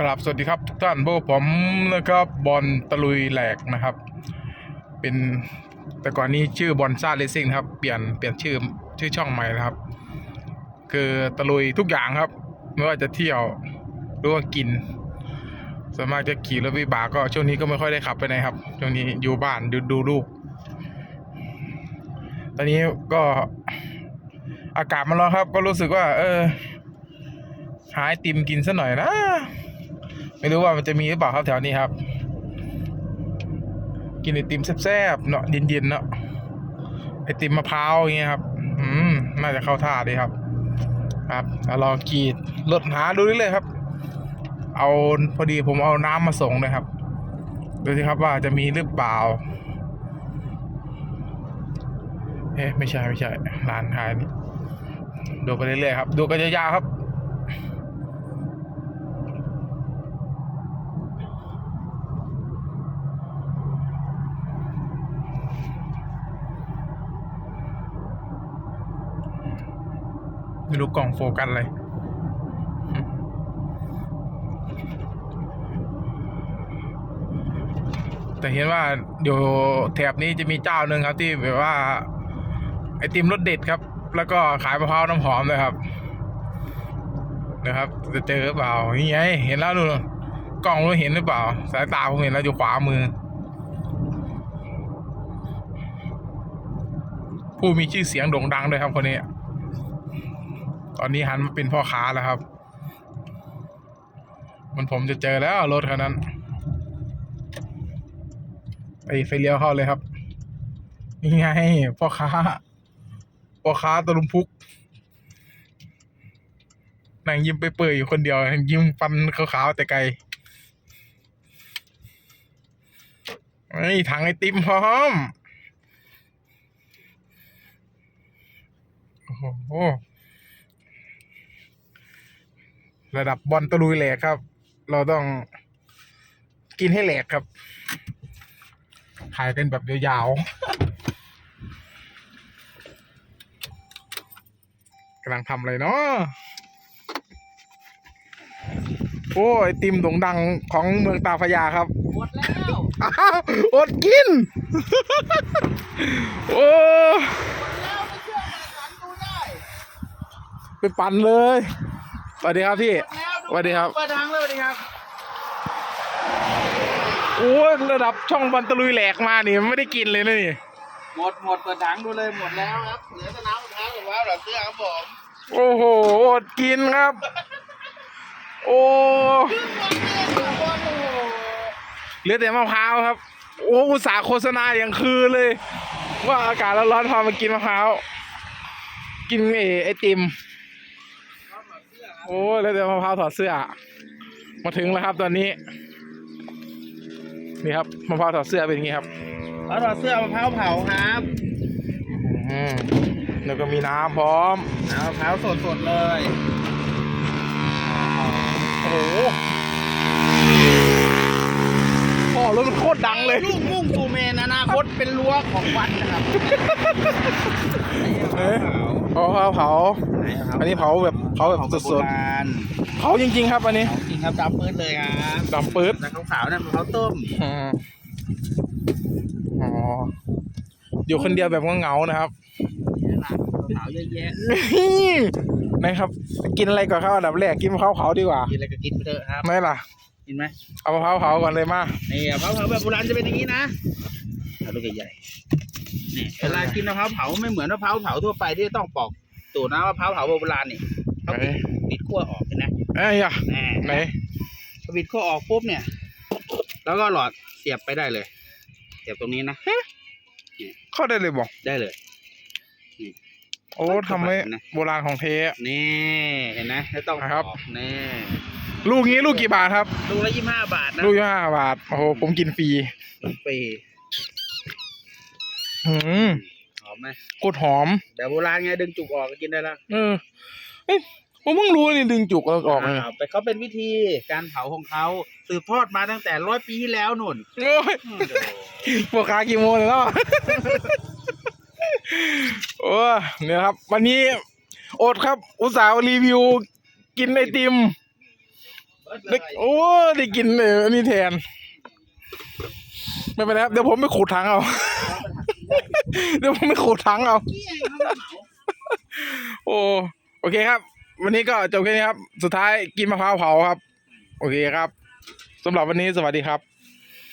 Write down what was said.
กราบสวัสดีครับทุกท่านพวกผมนะครับบอลตะลุยแหลกนะครับ เป็นแต่ก่อนนี้ชื่อบอลซ่าเลซิ่งครับ เปลี่ยนเปลี่ยนชื่อชื่อช่องใหม่นะครับ คือตะลุยทุกอย่างครับ ไม่ว่าจะเที่ยวหรือว่ากินส่วนมากจะขี่รถวิบากก็ช่วงนี้ก็ไม่ค่อยได้ขับไปไหนครับช่วงนี้อยู่บ้านดูดูลูก ตอนนี้ก็อากาศมันร้อนครับ ก็รู้สึกว่า เออหาไอติมกินซะหน่อยนะ ไม่รู้ว่ามันจะมีหรือเปล่าครับแถวนี้ครับ กินไอติมแซ่บๆเนาะเย็นๆเนาะไอติมมะพร้าวอย่างเงี้ยครับ อืมน่าจะเข้าท่าดีครับ ครับล้วรอกีดรถหาดูเรื่อยๆครับ เอาพอดีผมเอาน้ำมาส่งเลยครับดูสิครับว่าจะมีหรือเปล่า เอ๊ะไม่ใช่ไม่ใช่ร้านขายนี่ดูไปเรื่อยๆครับ ดูกันยาวๆครับ ไม่รู้กล่องโฟกัสอะไรแต่เห็นว่าเดี๋ยวแถบนี้จะมีเจ้าหนึ่งครับที่แบบว่า ไอติมรสเด็ดครับ แล้วก็ขายมะพร้าวน้ำหอมเลยครับ นะครับ จะเจอหรือเปล่านี่ไงเห็นแล้วดูกล้องรู้เห็นหรือเปล่า สายตาผมเห็นแล้วอยู่ขวามือ ผู้มีชื่อเสียงโด่งดังด้วยครับคนนี้ ตอนนี้หันมาเป็นพ่อค้าแล้วครับ มันผมจะเจอแล้วรถคันนั้นไปไฟเลี้ยวเข้าเลยครับนี่ไงพ่อค้าพ่อค้าตะลุมพุกนางยิ้มไปเปื่อยอยู่คนเดียวยิ้มฟันขาวๆแต่ไกลไอ้ถังไอติมพร้อม โอ้โห ระดับบอลตะลุยแหลกครับ เราต้องกินให้แหลกครับขายกันแบบยาวๆกำลังทำอะไรเนาะโอ้ไอติมโด่งดังของเมืองตาพระยาครับหมดแล้วอ้าวอดกิน โอ้แล้วไม่เชื่อมาขันดูได้ ไปปั่นเลย สวัสดีครับพี่แล้วสวัสดีครับเปิดทางเลยสวัสดีครับโอ้ยระดับช่องบอลตะลุยแหลกมานี่ไม่ได้กินเลยนะนี่หมดหมดเปิดถังดูเลยหมดแล้วครับเหลือแต่น้ำมะพร้าวกับว้าวหลอดเสื้อครับผมโอ้โหอดกินครับ โอ้โอ้โหเหลือแต่มะพร้าวครับ โอ้อุตส่าห์โฆษณาอย่างคือเลย ว่าอากาศร้อนๆพามากินมะพร้าว กินเอไอติม โอ้แล้วแต่มะพร้าวถอดเสื้อ มาถึงแล้วครับตอนนี้ นี่ครับมะพร้าวถอดเสื้อเป็นอย่างนี้ครับเอาหลอดเสื้อมะพร้าวเผาครับอืมแล้วก็มีน้ำพร้อมเอามะพร้าวสดสดๆเลยโอ้โหพ่อรถมันโคตรดังเลย ลูกมุ่งสู่เมนอนาคตเป็นรั้วของวัดนะครับเอ๊ะ เผาเผาเผา ไหนครับอันนี้เผาแบบเผาแบบของสโบดราณๆเผาจริง ๆ ครับอันนี้ของจริงครับดำปื้ดเลยครับดำปื๊ด แต่ขาวๆนั่นมะพร้าวต้มอืมอ๋ออยู่คนเดียวแบบเหงาๆนะครับนี่ร้านขาวๆเยอะแยะนะครับ กินอะไรก่อนครับอันดับแรกกินมะพร้าวเผาดีกว่ากินอะไรก็กินไปเถอะครับ ไม่ล่ะ กินไหมเอามะพร้าวเผาก่อนเลยมานี่มะพร้าวเผาแบบโบราณจะเป็นอย่างนี้นะเอาลูกใหญ่ๆ นี่เวลากินมะพร้าวเผาไม่เหมือนมะพร้าวเผาทั่วไปที่ต้องปอกตูดนะมะพร้าวเผาโบราณนี่เขาไหนบิดขั้วออกเห็นไหมเอ้ยอะแน่ไหนพอบิดขั้วออกปุ๊บเนี่ย แล้วก็หลอดเสียบไปได้เลย เสียบตรงนี้นะเข้าได้เลยบอกได้เลย โอ้ทำไว้โบราณของเทอะ นี่เห็นไหมไม่ต้องครับ ปอกนี่ลูกนี้ลูกกี่บาทครับ ลูกละยี่สิบห้าบาทนะลูกยี่ห้าบาทโอ้โหผมกินฟรีปี หืมหอมไหมโคตรหอมแบบโบราณไงดึงจุกออกก็กินได้แล้วเออเอ้ยผมเพิ่งรู้นี่ดึงจุกเอาออกเลยาวแต่เขาเป็นวิธีการเผาของเขาสืบทอดมาตั้งแต่ร้อยปีที่แล้วนุ่นโอ้ยพ่อค้ากี่โมงแล้ว โอ้ยเนี่ยครับ วันนี้อดครับ อุตส่าห์รีวิว กินไอติมได้โอ้ได้กินเลยอันนี้แทน ไม่เป็นไรครับ เดี๋ยวผมไปขูดถังเอา เดี๋ยวผมไปขูดถังเอาเกี้ยงเขามาเหมาโอ้โอเคครับ วันนี้ก็จบแค่นี้ครับ สุดท้ายกินมะพร้าวเผาครับ โอเคครับสำหรับวันนี้สวัสดีครับ